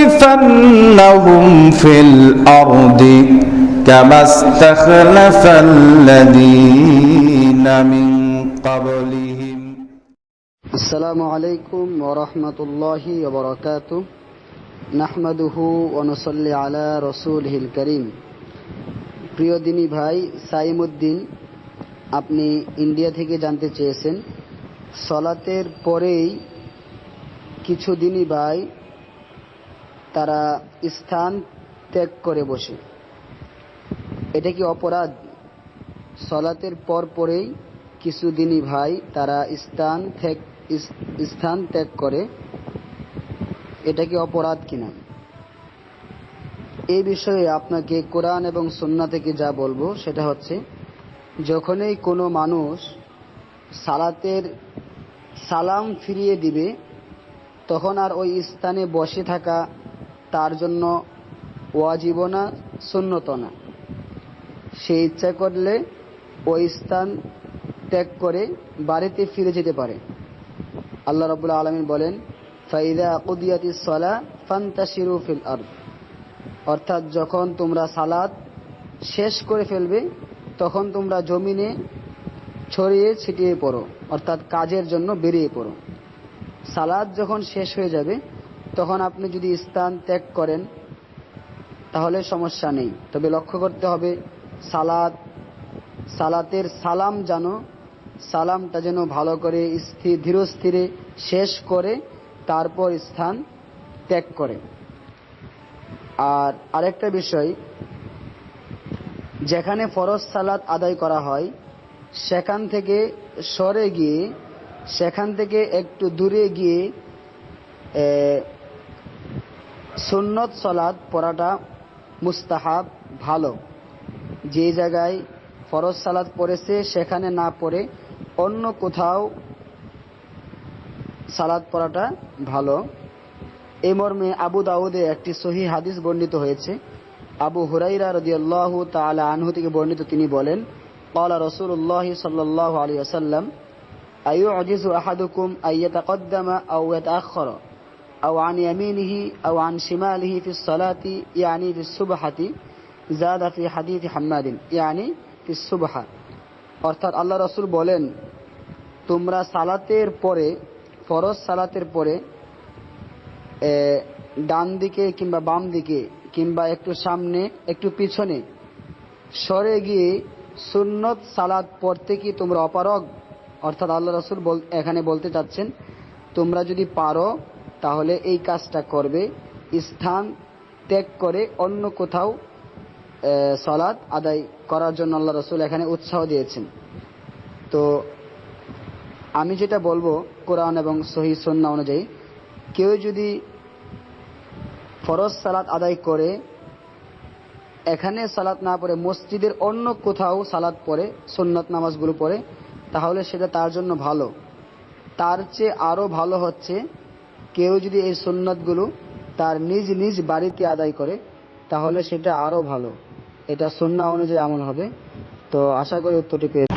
ليستخلفنهم في الأرض كما استخلف الذين من قبلهم السلام عليكم ورحمة الله وبركاته نحمده ونصلي على رسوله الكريم প্রিয় দিনী ভাই সাইমুদ্দিন আপনি ইন্ডিয়া থেকে জানতে চেয়েছেন সলাতের পরেই কিছু দিনী ভাই তারা স্থান ত্যাগ করে বসে। এটা কি অপরাধ? সলাতের পর পরেই কিছু দিনই ভাই তারা স্থান ত্যাগ স্থান ত্যাগ করে। এটা কি অপরাধ কিনা? এই বিষয়ে আপনাকে কোরআন এবং সুন্না থেকে যা বলব সেটা হচ্ছে, যখনই কোনো মানুষ সালাতের সালাম ফিরিয়ে দিবে তখন আর ওই স্থানে বসে থাকা তার জন্য ওয়াজিব না সুন্নত না সে ইচ্ছা করলে ওই স্থান ত্যাগ করে বাড়িতে ফিরে যেতে পারে। আল্লাহ রবুল্লা আলমী বলেন, ফাইদা কুদিয়াতি সলা ফান্তাশিরু ফিল আরদ। অর্থাৎ যখন তোমরা সালাদ শেষ করে ফেলবে, তখন তোমরা জমিনে ছড়িয়ে ছিটিয়ে পড়ো, অর্থাৎ কাজের জন্য বেরিয়ে পড়ো। সালাদ যখন শেষ হয়ে যাবে, তখন আপনি যদি স্থান ত্যাগ করেন, তাহলে সমস্যা নেই। তবে লক্ষ্য করতে হবে, সালাদ, সালাতের সালাম যেন, সালামটা যেন ভালো করে স্থির, ধীরস্থিরে শেষ করে, তারপর স্থান ত্যাগ করে। আর আরেকটা বিষয়, যেখানে ফরজ সালাত আদায় করা হয়, সেখান থেকে সরে গিয়ে সেখান থেকে একটু দূরে গিয়ে সুন্নত সলাদ পড়াটা মুস্তাহাব ভালো। যে জায়গায় ফরজ সালাদ পড়েছে, সেখানে না পড়ে অন্য কোথাও সালাদ পড়াটা ভালো। এ মর্মে আবু দাউদে একটি সহি হাদিস বর্ণিত হয়েছে। আবু হুরাইরা রদিয়াল্লাহ তালা আনহু থেকে বর্ণিত তিনি বলেন কলা রসুল্লাহ সাল্লাহ আলী আসাল্লাম أيعجز أحدكم أن يتقدم أو يتأخر أو عن يمينه أو عن شماله في الصلاة يعني في السبحة زاد في حديث حماد يعني في السبحة অর্থাৎ আল্লাহ রসুল বলেন তোমরা সালাতের পরে ফরজ সালাতের পরে এ, ডান দিকে কিংবা বাম দিকে কিংবা একটু সামনে একটু পিছনে সরে গিয়ে সুন্নত সালাদ পড়তে কি তোমরা অপারগ অর্থাৎ আল্লাহ রসুল এখানে বলতে চাচ্ছেন, তোমরা যদি পারো, তাহলে এই কাজটা করবে। স্থান ত্যাগ করে অন্য কোথাও সলাদ আদায় করার জন্য আল্লাহ রসুল এখানে উৎসাহ দিয়েছেন। তো আমি যেটা বলব কোরআন এবং সহি সন্না অনুযায়ী, কেউ যদি ফরজ সালাত আদায় করে, এখানে সালাত না পড়ে, মসজিদের অন্য কোথাও সালাত পড়ে, সুন্নত নামাজগুলো পড়ে তাহলে সেটা তার জন্য ভালো। তার চেয়ে আরও ভালো হচ্ছে, কেউ যদি এই সুন্নাতগুলো তার নিজ নিজ বাড়িতে আদায় করে, তাহলে সেটা আরও ভালো। এটা সুন্না অনুযায়ী এমন হবে। তো আশা করি উত্তরটি পেয়ে